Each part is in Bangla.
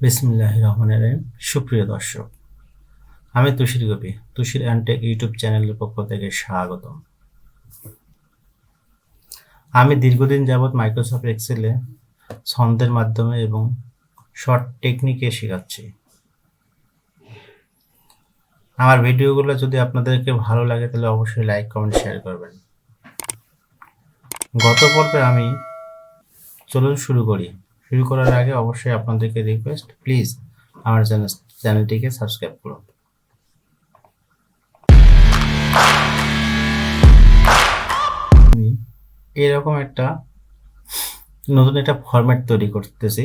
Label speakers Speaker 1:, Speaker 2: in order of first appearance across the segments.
Speaker 1: বিসমিল্লাহ রহমানের রহিম সুপ্রিয় দর্শক, আমি তুষির গোপী, তুষির অ্যান্টেক ইউটিউব চ্যানেলের পক্ষ থেকে স্বাগতম। আমি দীর্ঘদিন যাবৎ মাইক্রোসফট এক্সেলে ছন্দের মাধ্যমে এবং শর্ট টেকনিকে শেখাচ্ছি। আমার ভিডিওগুলো যদি আপনাদেরকে ভালো লাগে, তাহলে অবশ্যই লাইক, কমেন্ট, শেয়ার করবেন। গত পর্বে আমি চলুন শুরু করি। শুরু করার আগে অবশ্যই আপনাদেরকে রিকোয়েস্ট প্লিজ আমার চ্যানেল চ্যানেলটিকে সাবস্ক্রাইব করুন। এরকম একটা নতুন একটা ফরম্যাট তৈরি করতেছি।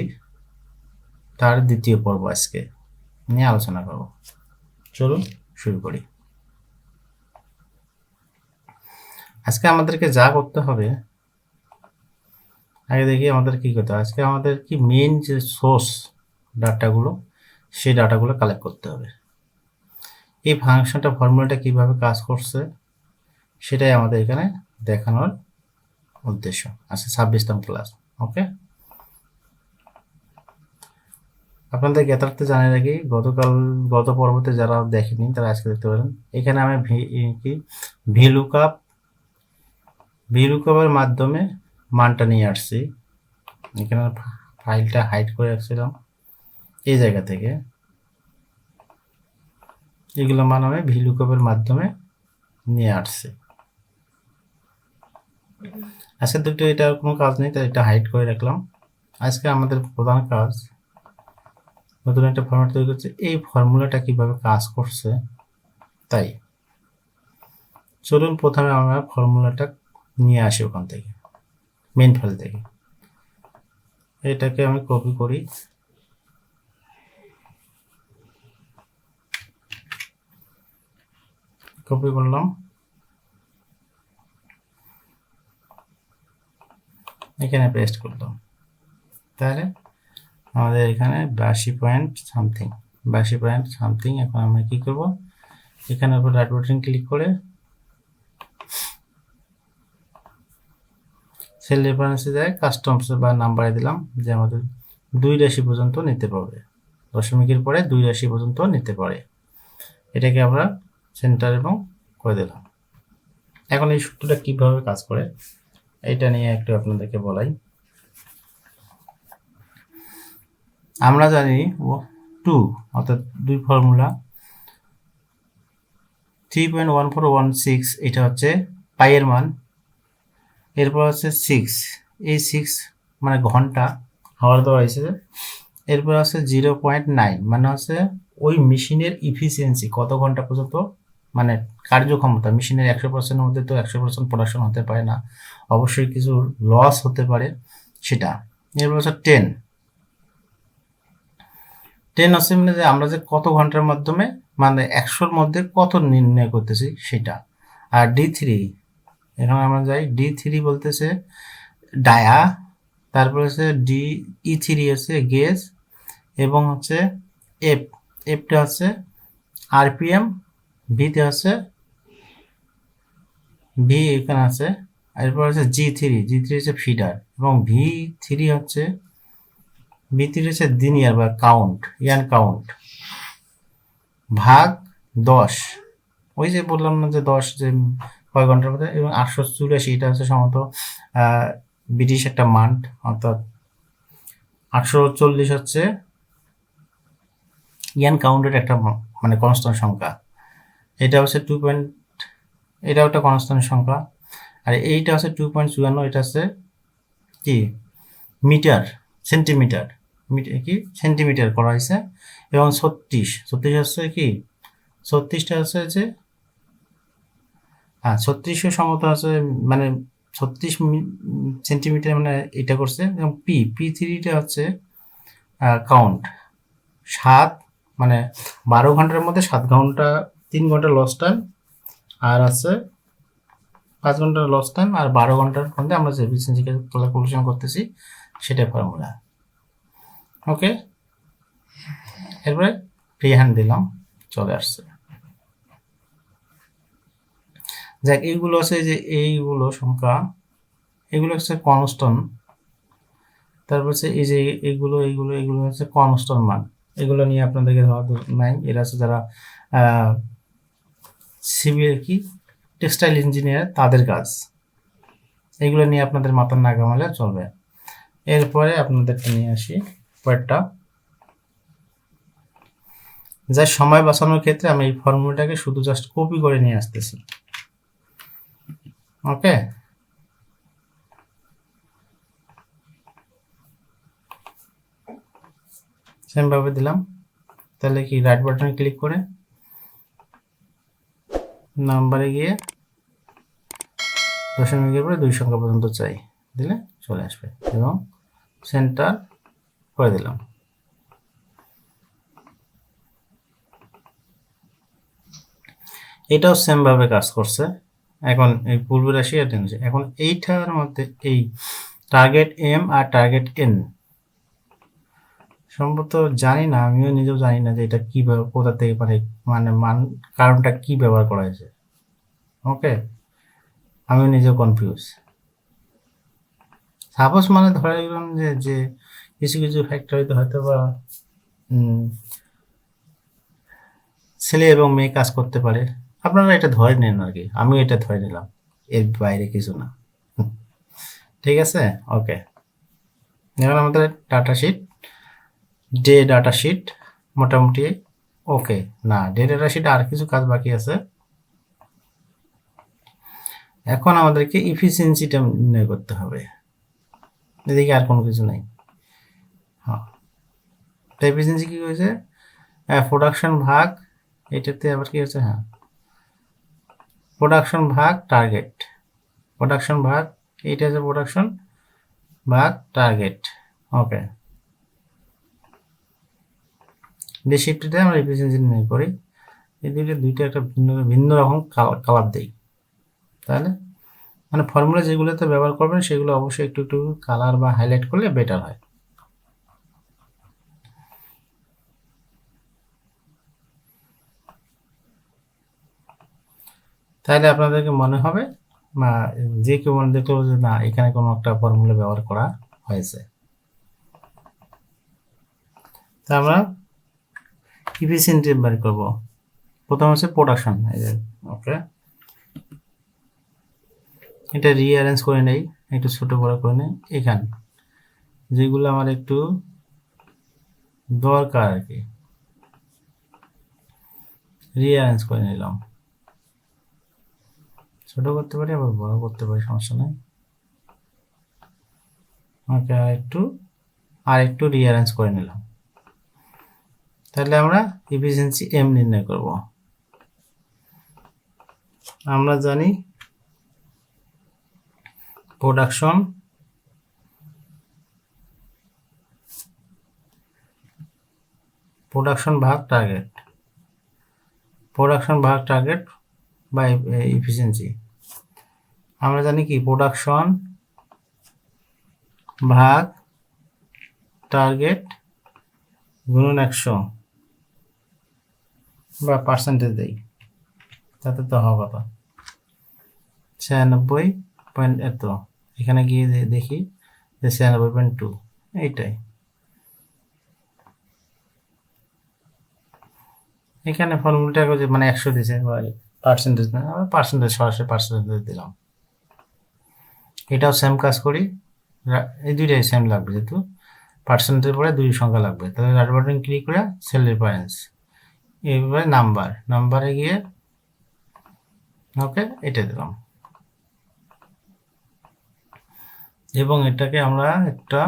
Speaker 1: তার দ্বিতীয় পর্ব আজকে নিয়ে আলোচনা করব। চলুন শুরু করি। আজকে আমাদেরকে যা করতে হবে আগে দেখি আমাদের কি করতে হবে আজকে আমাদের কি মেন যে সোর্স ডাটাগুলো, সেই ডাটাগুলো কালেক্ট করতে হবে। এই ফাংশনটা ফর্মুলাটা কীভাবে কাজ করছে, সেটাই আমাদের এখানে দেখানোর উদ্দেশ্য। আচ্ছা ছাব্বিশতম ক্লাস ওকে আপনাদের জ্ঞাতার্থে জানিয়ে রাখি, গতকাল, গত পর্বতে যারা দেখেনি, তারা আজকে দেখতে পারেন। এখানে আমি ভি কি? ভিলুকাপ ভিলুকাপের মাধ্যমে মানটা নিয়ে আসছি। এখানে ফাইলটা হাইড করে রাখছিলাম। এই জায়গা থেকে। এগুলো মান আমি ভিলুকাপের মাধ্যমে নিয়ে আসছি। আজকে দুটো এটা কোনো কাজ নেই, তাই এটা হাইড করে রাখলাম। আজকে আমাদের প্রধান কাজ নতুন একটা ফর্মুলা তৈরি করছে। এই ফর্মুলাটা কীভাবে কাজ করছে, তাই। চলুন প্রথমে আমরা ফর্মুলাটা নিয়ে আসি ওখান থেকে। মেন ফাইল থেকে। এটাকে আমি কপি করি। কপি করলাম। এখানে পেস্ট করলাম। তাহলে আমাদের এখানে বাসি পয়েন্ট সামথিং বাসি পয়েন্ট সামথিং এখন আমরা কি করব? এখানে উপর রাইট বাটন ক্লিক করে সেল রেফারেন্সে যায় কাস্টমস বা নাম্বারে দিলাম, যে আমাদের দুই রাশি পর্যন্ত নিতে পারবে। দশমিকের পরে দুই রাশি পর্যন্ত নিতে পারে। এটাকে আমরা সেন্টার এবং করে দিলাম। এখন এই সূত্রটা কীভাবে কাজ করে, এটা নিয়ে একটু আপনাদেরকে বলাই। আমরা জানি টু অর্থাৎ দুই formula three point one four one six এটা হচ্ছে পাইয়ের মান। এরপর হচ্ছে সিক্স এই সিক্স মানে ঘণ্টা, হাওয়ার দেওয়া হয়েছে এরপর আছে জিরো পয়েন্ট নাইন মানে হচ্ছে ওই মেশিনের ইফিসিয়েন্সি কত ঘণ্টা পর্যন্ত মানে কার্যক্ষমতা। মেশিনের একশো পার্সেন্টের মধ্যে তো একশো পার্সেন্ট প্রোডাকশন হতে পারে না। অবশ্যই কিছু লস হতে পারে সেটা। এরপর হচ্ছে টেন টেন হচ্ছে মানে যে আমরা যে কত ঘণ্টার মাধ্যমে মানে একশোর মধ্যে কত নির্ণয় করতেছি সেটা। আর ডি থ্রি এখানে আমরা যাই ডি থ্রি বলতেছে ডায়া, তারপরে হচ্ছে ডি ই থ্রি হচ্ছে গেজ এবং হচ্ছে এফ এফটা হচ্ছে আরপিএম ভিতে হচ্ছে ভি এখানে আছে, এরপর হচ্ছে জি থ্রি জি থ্রি হচ্ছে ফিডার, এবং ভি থ্রি হচ্ছে ভি থ্রি হচ্ছে দিনিয়ার বা কাউন্ট, ইয়ান কাউন্ট, ভাগ দশ। ওই যে বললাম না যে দশ, যে কয় ঘণ্টার মধ্যে? এবং আটশো চুরাশি, এটা হচ্ছে সম্ভবত ব্রিটিশ একটা মান্থ অর্থাৎ আটশো চল্লিশ হচ্ছে ইয়ান কাউন্টের একটা মানে কনস্ট্যান্ট সংখ্যা। এটা হচ্ছে টু পয়েন্ট এটাও একটা কনস্ট্যান্ট সংখ্যা। আর এইটা হচ্ছে টু পয়েন্ট চুয়ান্ন, এটা হচ্ছে কি? Metre, centimetre. কি? সেন্টিমিটার করা হয়েছে। এবং ছত্রিশ ছত্রিশ হচ্ছে কি? ছত্রিশটা হচ্ছে যে হ্যাঁ ছত্রিশশো সমতা আছে মানে ছত্রিশ সেন্টিমিটার মানে এটা করছে, এবং পি পি থ্রিটা হচ্ছে কাউন্ট সাত মানে বারো ঘণ্টার মধ্যে সাত ঘণ্টা, তিন ঘণ্টা লস টাইম আর আছে পাঁচ ঘণ্টা লস টাইম আর বারো ঘণ্টার মধ্যে আমরা যে এফিসিয়েন্সি ক্যালকুলেশন করতেছি সেটাই ফর্মুলা ওকে এরপরে ফ্রি হ্যান্ড দিলাম, চলে আসছে। যাক, এইগুলো আছে যে এইগুলো সংখ্যা। এগুলো হচ্ছে কনস্ট্যান্ট তারপর হচ্ছে এই যে এগুলো এগুলো এগুলো হচ্ছে কনস্ট্যান্ট মান এগুলো নিয়ে আপনাদেরকে ধরা নাই। এরা হচ্ছে যারা সিভিল কি টেক্সটাইল ইঞ্জিনিয়ার তাদের কাজ। এগুলো নিয়ে আপনাদের মাথার না ঘামালে চলবে। এরপরে আপনাদেরকে নিয়ে আসি পরেরটা। যা সময় বাঁচানোর ক্ষেত্রে আমি এই ফর্মুলাটাকে শুধু জাস্ট কপি করে নিয়ে আসতেছি। ওকে? সেম ভাবে দিলাম। তাহলে কি রাইট বাটনে ক্লিক করে নাম্বারে গিয়ে দশমিকের পরে দুই সংখ্যা পর্যন্ত চাই। দিলে চলে আসবে এবং সেন্টার করে দিলাম। এটাও সেম ভাবে কাজ করছে। এখন এই পূর্ব রাশি টেনশন এখন এইটার মধ্যে এই টার্গেট এম আর টার্গেট এন সম্ভবত জানি না, আমিও নিজেও জানি না যে এটা কীভাবে কোথা থেকে মানে মানে মান, কারণটা কি ব্যবহার করা হয়েছে। ওকে আমিও নিজেও কনফিউজ সাপোজ মানে ধরে গেলাম যে যে কিছু কিছু ফ্যাক্টরিতে হয়তো বা ছেলে এবং মেয়ে কাজ করতে পারে। আপনারা এটা ধরে নেন আর কি আমিও এটা ধরে নিলাম। এর বাইরে কিছু না। ঠিক আছে? ওকে এখন আমাদের data sheet day data sheet মোটামুটি ওকে না ডে ডাটা শিট আর কিছু কাজ বাকি আছে। এখন আমাদেরকে ইফিসিয়েন্সিটা নির্ণয় করতে হবে। এদিকে আর কোনো কিছু নাই। হ্যাঁ। এফিসিয়েন্সি কি হয়েছে? প্রোডাকশন ভাগ, এটাতে আবার কি হয়েছে? হ্যাঁ। প্রোডাকশন ভাগ টার্গেট প্রোডাকশন ভাগ এইটা হচ্ছে প্রোডাকশন ভাগ টার্গেট ওকে যে শিফটটিতে আমরা এফিসিয়েন্সি নির্ণয় করি এই দুইটা দুইটা একটা ভিন্ন ভিন্ন রকম কালার দেই। তাহলে? মানে ফর্মুলা যেগুলোতে ব্যবহার করবেন, সেগুলো অবশ্যই একটু একটু কালার বা হাইলাইট করলে বেটার হয়। তাহলে আপনাদেরকে মনে হবে না যে কেউ মনে দেখল যে না, এখানে কোনো একটা ফর্মুলা ব্যবহার করা হয়েছে। তা আমরা ইফিসিয়েন্টি বের করব। প্রথম হচ্ছে প্রোডাকশন ওকে এটা রিঅ্যারেঞ্জ করে নেই, একটু ছোট বড় করে নেই, এখান। যেগুলো আমার একটু দরকার আর কি। রিঅ্যারেঞ্জ করে নিলাম। ছোট করতে পারি, আবার বড় করতে পারি, সমস্যা নেই। ওকে আর একটু আর একটু রিঅ্যারেঞ্জ করে নিলাম। তাহলে আমরা এফিসিয়েন্সি এম নির্ণয় করব। আমরা জানি প্রোডাকশন প্রোডাকশন ভাগ টার্গেট প্রোডাকশন ভাগ টার্গেট বা এফিসিয়েন্সি আমরা জানি কি? প্রোডাকশন ভাগ টার্গেট গুণন একশো বা পার্সেন্টেজ দেই। তাতে তো হওয়া কথা ছিয়ানব্বই পয়েন্ট এত। এখানে গিয়ে দেখি যে ছিয়ানব্বই পয়েন্ট টু এইটাই। এখানে ফর্মুলাটা যে মানে একশো দিছে পার্সেন্টেজ না পার্সেন্টেজ সরাসরি পার্সেন্টেজ দিলাম। এটাও সেম কাজ করি। এই দুইটাই সেম লাগবে যেহেতু। পার্সেন্টেজ পরে দুই সংখ্যা লাগবে। তাহলে রাইট বাটন ক্লিক করে সেল রেফারেন্স এবারে নাম্বার নাম্বারে গিয়ে ওকে এটা দিলাম। এবং এটাকে আমরা একটা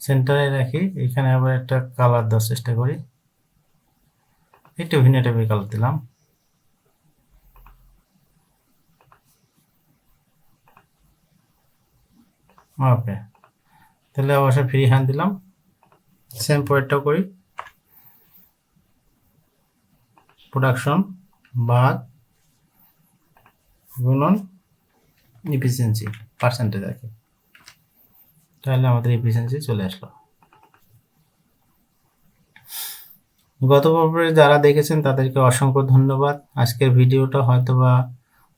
Speaker 1: সেন্টারে রাখি। এখানে আবার একটা কালার দেওয়ার চেষ্টা করি। একটু ভিন্ন টাইপের কালার দিলাম। ওকে তাহলে অবশ্যই ফ্রি হ্যান্ড দিলাম। সেম পয়েন্টটাও করি। প্রোডাকশন ভাগ গুণন ইফিসিয়েন্সি পার্সেন্টেজ আর কি। তাহলে আমাদের ইফিসিয়েন্সি চলে আসলো। গত পর্বে যারা দেখেছেন, তাদেরকে অসংখ্য ধন্যবাদ। আজকের ভিডিওটা হয়তোবা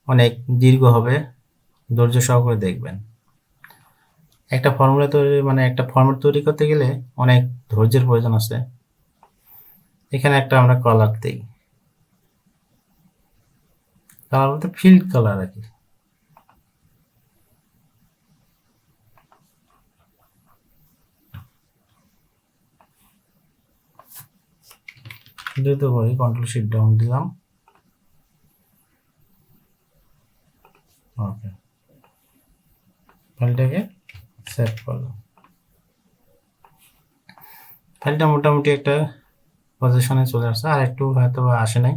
Speaker 1: অনেক দীর্ঘ হবে। ধৈর্য সহকারে দেখবেন। একটা ফর্মুলা তৈরি মানে একটা ফর্মেট তৈরি করতে গেলে অনেক ধৈর্যের প্রয়োজন আছে। এখানে একটা আমরা কালার দিই। কালার বলতে ফিল্ড কালার আর কি। দ্রুত করি কন্ট্রোল শিট ডাউন দিলাম। ওকে ফাইলটাকে সেভ করলাম। ফাইলটা মোটামুটি একটা পজিশনে চলে আসছে, আর একটু হয়তো বা আসে নাই।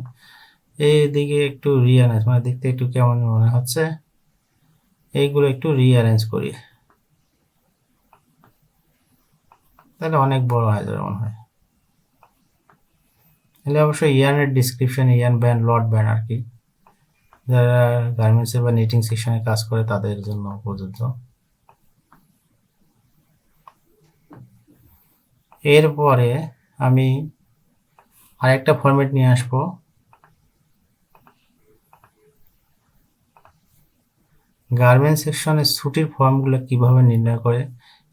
Speaker 1: এইদিকে একটু রিঅ্যারেঞ্জ মানে দেখতে একটু কেমন মনে হচ্ছে। এইগুলো একটু রিঅ্যারেঞ্জ করি। তাহলে অনেক বড় হয়ে যাবে মনে হয়। তাহলে অবশ্যই ইয়ানের description yarn brand lot brand আর কি। যারা গার্মেন্টসে বা নিটিং সেকশনে কাজ করে তাদের জন্য প্রযোজ্য এরপরে আমি আরেকটা ফরম্যাট নিয়ে আসব। গার্মেন্টস সেকশনে ছুটির ফর্মগুলো কীভাবে নির্ণয় করে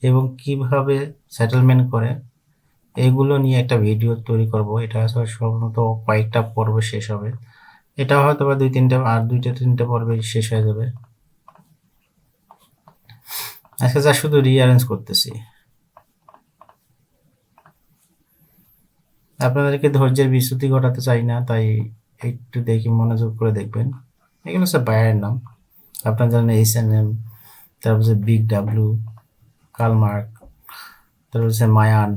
Speaker 1: এবং কীভাবে সেটেলমেন্ট করে, এগুলো নিয়ে একটা ভিডিও তৈরি করব। এটা আসলে সম্ভবত কয়েকটা পর্ব শেষ হবে। এটা হয়তো বা দুই তিনটে আর দুইটা তিনটে পর্বে শেষ হয়ে যাবে। আজকে যা শুধু রিঅ্যারেঞ্জ করতেছি। আপনাদেরকে ধৈর্যের বিচ্যুতি ঘটাতে চাই না, তাই একটু দেখি মনোযোগ করে দেখবেন। এগুলো সব বাইরের নাম। আপনারা জানেন এইচ এন এম তারপর হচ্ছে বিগ ডাব্লু কালমার্ক তারপর হচ্ছে মায়ান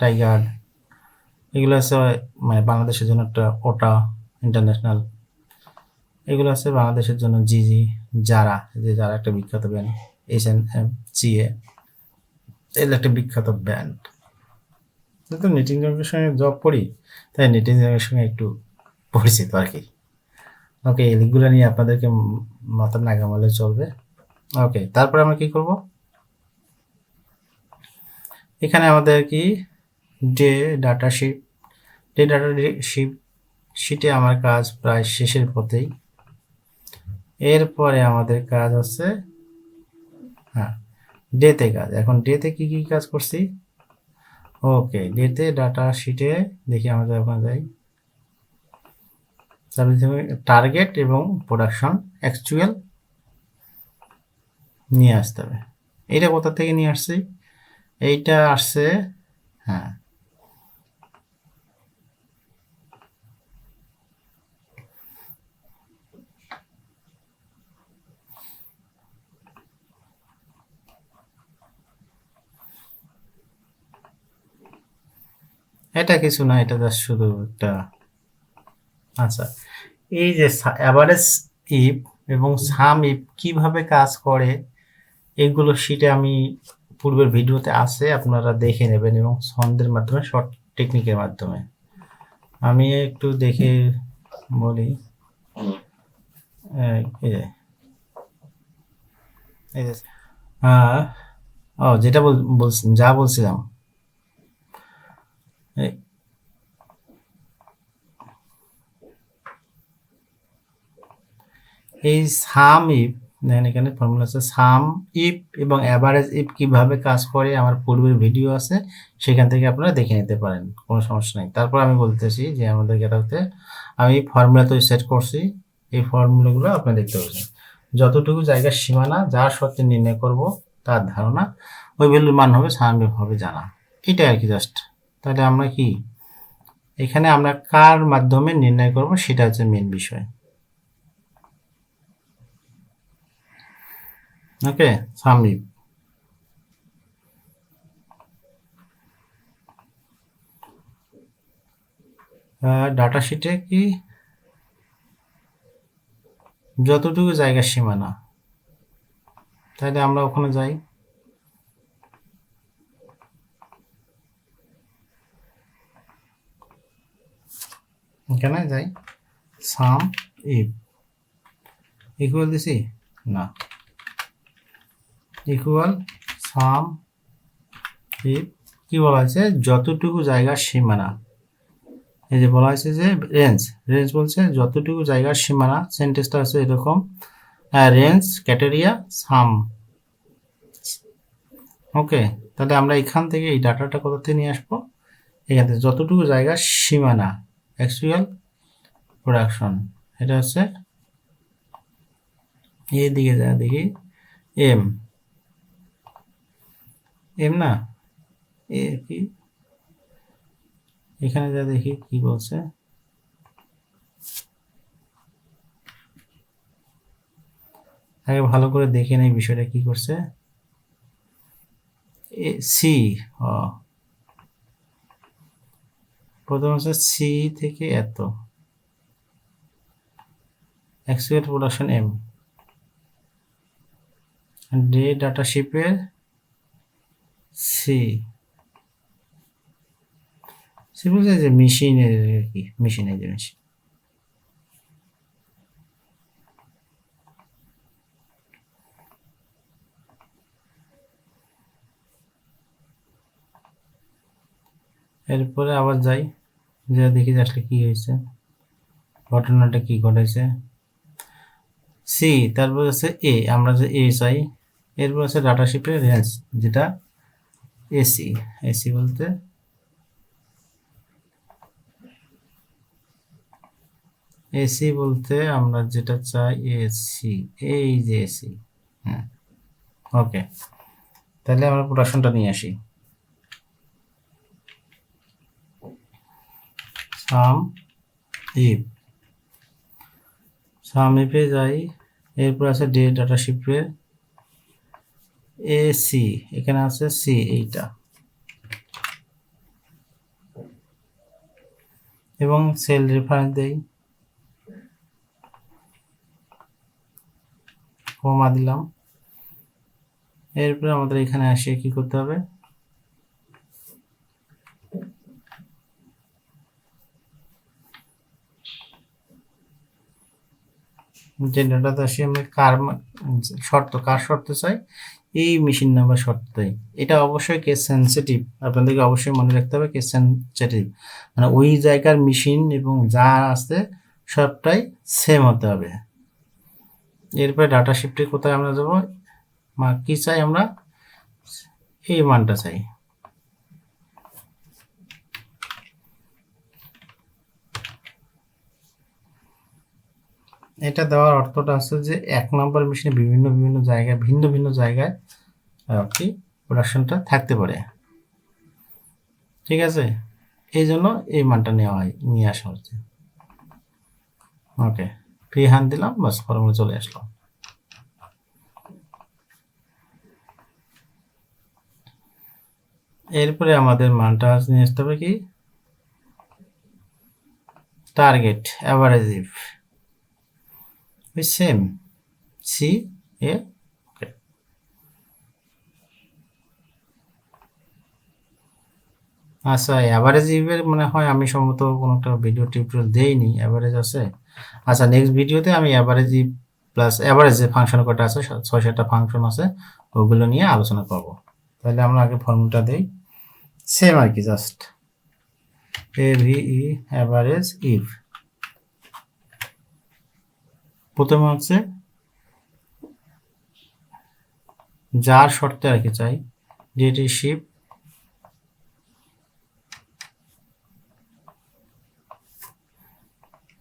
Speaker 1: টাইগার এগুলো আছে মানে বাংলাদেশের জন্য একটা ওটা ইন্টারন্যাশনাল এগুলো আছে বাংলাদেশের জন্য জিজি যারা, যে যারা একটা বিখ্যাত ব্যান্ড এইচ এন এম জিএ এগুলো একটা বিখ্যাত ব্যান্ড তো নিটিং জঙ্গের সঙ্গে জব করি, তাই নিটিং জঙ্গের সঙ্গে একটু পরিচিত আর কি। ওকে এগুলো নিয়ে আপনাদেরকে মাথার নাগামালে চলবে। ওকে তারপরে আমরা কি করব? এখানে আমাদের কি? Day data sheet day data sheet শিটে আমার কাজ প্রায় শেষের পথেই। এরপরে আমাদের কাজ হচ্ছে হ্যাঁ ডেতে কাজ। এখন ডেতে কি কি কাজ করছি? ওকে ডেতে ডাটা শিটে দেখি আমাদের ওখানে যাই। তারপরে টার্গেট এবং প্রোডাকশন অ্যাকচুয়াল নিয়ে আসতে হবে। এইটা কোথা থেকে নিয়ে আসছি? এইটা আসছে হ্যাঁ। এটা কিছু না, এটা জাস্ট শুধু একটা আচ্ছা। এই যে অ্যাভারেজ ইপ এবং সাম ইপ কীভাবে কাজ করে, এগুলো শিটে আমি পূর্বের ভিডিওতে আছে, আপনারা দেখে নেবেন এবং ছন্দের মাধ্যমে শর্ট টেকনিকের মাধ্যমে। আমি একটু দেখে বলি। ও, যেটা বলছিলাম যা বলছিলাম। এই সাম ইফ, দেখেন এখানে ফর্মুলা আছে, সাম ইফ এবং অ্যাভারেজ ইফ কীভাবে কাজ করে, আমার পূর্বের ভিডিও আছে, সেখান থেকে আপনারা দেখে নিতে পারেন, কোনো সমস্যা নেই। তারপর আমি বলতেছি যে আমাদের এটাতে আমি ফর্মুলা তো সেট করছি, এই ফর্মুলাগুলো আপনি দেখতে পাচ্ছেন। যতটুকু জায়গার সীমানা, যার সত্যি নির্ণয় করব, তার ধারণা, ওই ভ্যালুর মান হবে সাম ইফ হবে জানা। এটাই আর কি জাস্ট তাহলে আমরা কি? এখানে আমরা কার মাধ্যমে নির্ণয় করব সেটা হচ্ছে মেন বিষয়। ওকে সামরিক ডাটা শিটে কি? যতটুকু জায়গার সীমানা। তাহলে আমরা ওখানে যাই। এখানে যাই। সাম ইফ ইকুয়াল দিছি না। ইকুয়াল সাম ইফ কি বলা হয়েছে? যতটুকু জায়গার সীমানা। এই যে বলা হয়েছে যে রেঞ্জ রেঞ্জ বলছে যতটুকু জায়গার সীমানা। সেন্টেন্সটা আছে এরকম। রেঞ্জ ক্যাটেরিয়া সাম ওকে তাহলে আমরা এখান থেকে এই ডাটাটা কোথা থেকে নিয়ে আসব? এখান থেকে যতটুকু জায়গার সীমানা। অ্যাকচুয়াল প্রোডাকশন এটা হচ্ছে এদিকে যা দেখি এম এম না? এ কি? এখানে যা দেখি, কি বলছে? আগে ভালো করে দেখে নেই বিষয়টা কি করছে। C O. প্রথম হচ্ছে সি থেকে এত। Actual production M day data শিপের C C বলছে যে মেশিনের আর কি মেশিনের মেশিন এরপরে আবার যাই। যে দেখি আসলে কি হয়েছে? ঘটনাটা কি ঘটেছে? সি তারপর আছে এ আমরা যে এ চাই, এরপর আছে ডাটা শিপের রেঞ্জ যেটা এসি এসি বলতে? এসি বলতে আমরা যেটা চাই এসি এই যে এসি হ্যাঁ ওকে তাহলে আমরা প্রোডাকশনটা নিয়ে আসি। সাম ইফ সাম ইফে যাই, এরপর আছে ডে ডাটা শিপে এ সি, এখানে আছে সি, এইটা। এবং সেল রেফারেন্স দেই। কমা দিলাম। এরপরে আমাদের এখানে আসে কি করতে হবে? যে ডাটাতে আসি আমরা কার শর্ত কার শর্ত চাই? এই মেশিন নাম্বার শর্ত চাই এটা অবশ্যই কেস সেন্সিটিভ আপনাদেরকে অবশ্যই মনে রাখতে হবে কেস সেন্সিটিভ মানে ওই জায়গার মেশিন এবং যা আছে সবটাই সেম হতে হবে। এরপরে ডাটা শিফটে কোথায় আমরা যাব? মা কি চাই আমরা? এই মানটা চাই। এটা দেওয়ার অর্থটা আছে যে এক নম্বর মেশিনে বিভিন্ন বিভিন্ন জায়গায়, ভিন্ন ভিন্ন জায়গায় আর কি প্রোডাকশনটা থাকতে পারে। ঠিক আছে? এই জন্য এই মানটা নেওয়া হয়, নিয়ে আসা হচ্ছে। ওকে ফ্রি হ্যান্ড দিলাম বাস ফর্মুলা চলে আসলো। এরপরে আমাদের মানটা নিয়ে আসতে হবে কি? Target average if same C A okay আচ্ছা অ্যাভারেজ ইভের মনে হয় আমি সম্ভবত কোনো একটা ভিডিও টিউটোরিয়াল দেইনি অ্যাভারেজ আছে? আচ্ছা নেক্সট ভিডিওতে আমি অ্যাভারেজ ই প্লাস অ্যাভারেজ যে ফাংশন কটা আছে ছয়, সাতটা ফাংশন আছে, ওগুলো নিয়ে আলোচনা করব। তাহলে আমরা আগে ফর্মুলাটা দেই। সেম আর কি just A V E average if প্রথমে হচ্ছে যার শর্তে আর কি চাই যেটি শিপ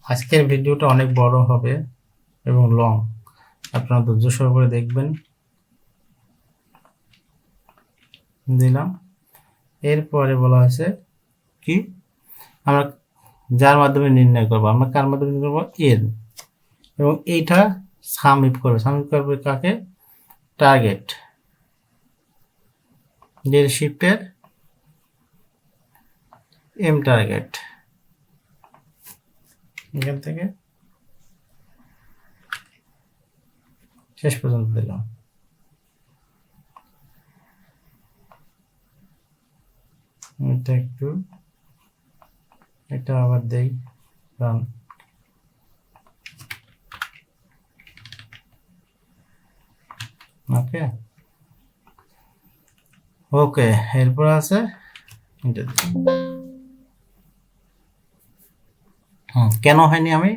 Speaker 1: আজকের ভিডিওটা অনেক বড় হবে এবং লং আপনারা ধৈর্য সহকারে দেখবেন। দিলাম। এরপরে বলা হয়েছে কি? আমরা যার মাধ্যমে নির্ণয় করব, আমরা কার মাধ্যমে নির্ণয় করব? এর। এবং এইটা সামিপ করবে। সামিপ করবে কাকে? টার্গেট ডেল শিফটের এম টার্গেট এখান থেকে শেষ পর্যন্ত দিলাম। এটা একটু, এটা আবার দেই রান ওকে ওকে এরপর আছে কেন হয়নি আমি?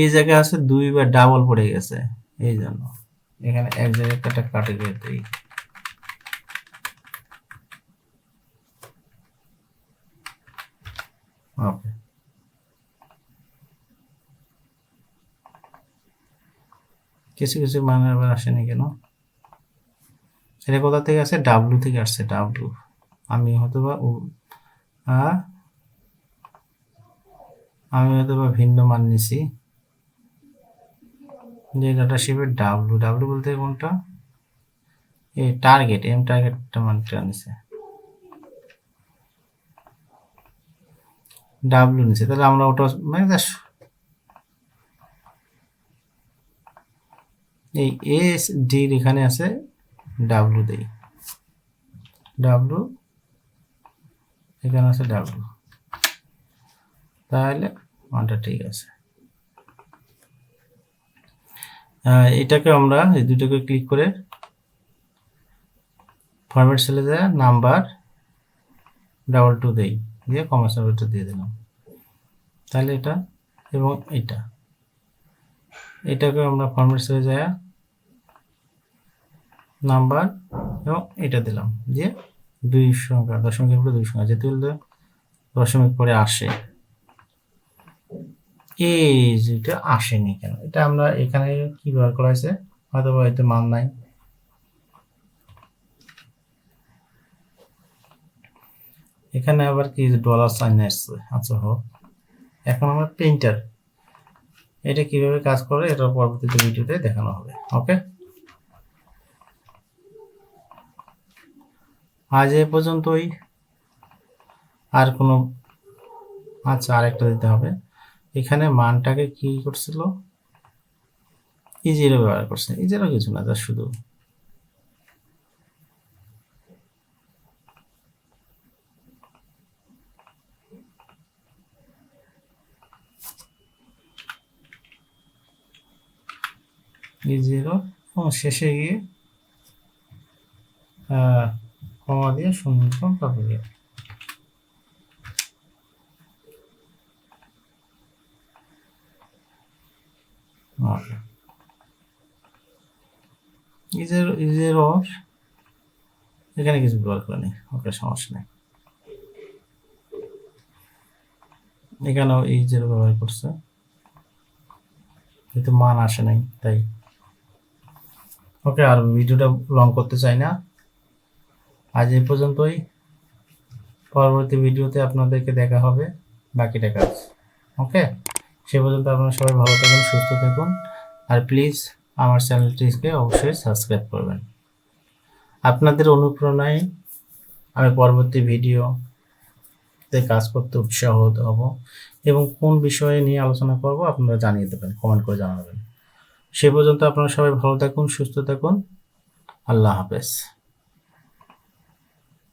Speaker 1: এই জায়গায় আছে দুই বা ডাবল পড়ে গেছে, এই জন্য। এখানে এক জায়গায় একটা কাটে গিয়ে ওকে কিছু কিছু মানের আবার আসেনি কেন? এটা কোথা থেকে আসে, ডাব্লু থেকে আসছে ডাব্লু। আমি হয়তো বা আমি হয়তো বা ভিন্ন মান নিছি। যে ডাটা শিপের ডাব্লু ডাব্লু বলতে কোনটা? এই টার্গেট এম টার্গেটটা মানটা নিছে। ডাব্লু নিছে, তাহলে আমরা ওটা মানে এই এস ডির এখানে আছে ডাব্লু দেই। ডাব্লু, এখানে আছে ডাব্লু। তাহলে মানটা ঠিক আছে। এটাকে আমরা এই দুটোকে ক্লিক করে ফরম্যাট সেলে যায় নাম্বার ডাবল টু দেই। দিয়ে কমার্স নাম্বারটা দিয়ে দিলাম। তাহলে এটা এবং এটা। এটাকে আমরা ফরম্যাট সেলে যায় নাম্বার এবং এটা দিলাম যে দুই সংখ্যা, দশমিকের পরে দুই সংখ্যা যেতে বলতে দশমিক পরে আসে। এই যেটা আসেনি কেন? এটা আমরা এখানে কি ব্যবহার করা হয়েছে? হয়তো বা এতে মান নাই। এখানে আবার কি ডলার সাইন আসছে আচ্ছা হোক। এখন আমরা প্রিন্টার এটা কীভাবে কাজ করে, এটা পরবর্তীতে ভিডিওতে দেখানো হবে। ওকে আজ এ পর্যন্তই। আর কোনো আচ্ছা আরেকটা দিতে হবে। এখানে মানটাকে কি করছিল? ই জিরো ব্যবহার করছে। ই জিরো কিছু না, জাস্ট শুধু। ই জিরো শেষে গিয়ে কমা দিয়ে শূন্য তারপরে ইজের ইজের এখানে কিছু ব্যবহার করে নেই ওকে সমস্যা নেই। এখানেও ইজের ব্যবহার করছে, কিন্তু মান আসে নাই, তাই। ওকে, আর ভিডিওটা লং করতে চাই না। আজ এই পর্যন্তই। পরবর্তী ভিডিওতে আপনাদেরকে দেখা হবে বাকিটা কাজ। ওকে? সে পর্যন্ত আপনারা সবাই ভালো থাকুন, সুস্থ থাকুন। আর প্লিজ আমার চ্যানেলটিকে অবশ্যই সাবস্ক্রাইব করবেন। আপনাদের অনুপ্রেরণায় আমি পরবর্তী ভিডিওতে কাজ করতে উৎসাহ হব এবং কোন বিষয়ে নিয়ে আলোচনা করব আপনারা জানিয়ে দেবেন, কমেন্ট করে জানাবেন। সে পর্যন্ত আপনারা সবাই ভালো থাকুন, সুস্থ থাকুন। আল্লাহ হাফেজ।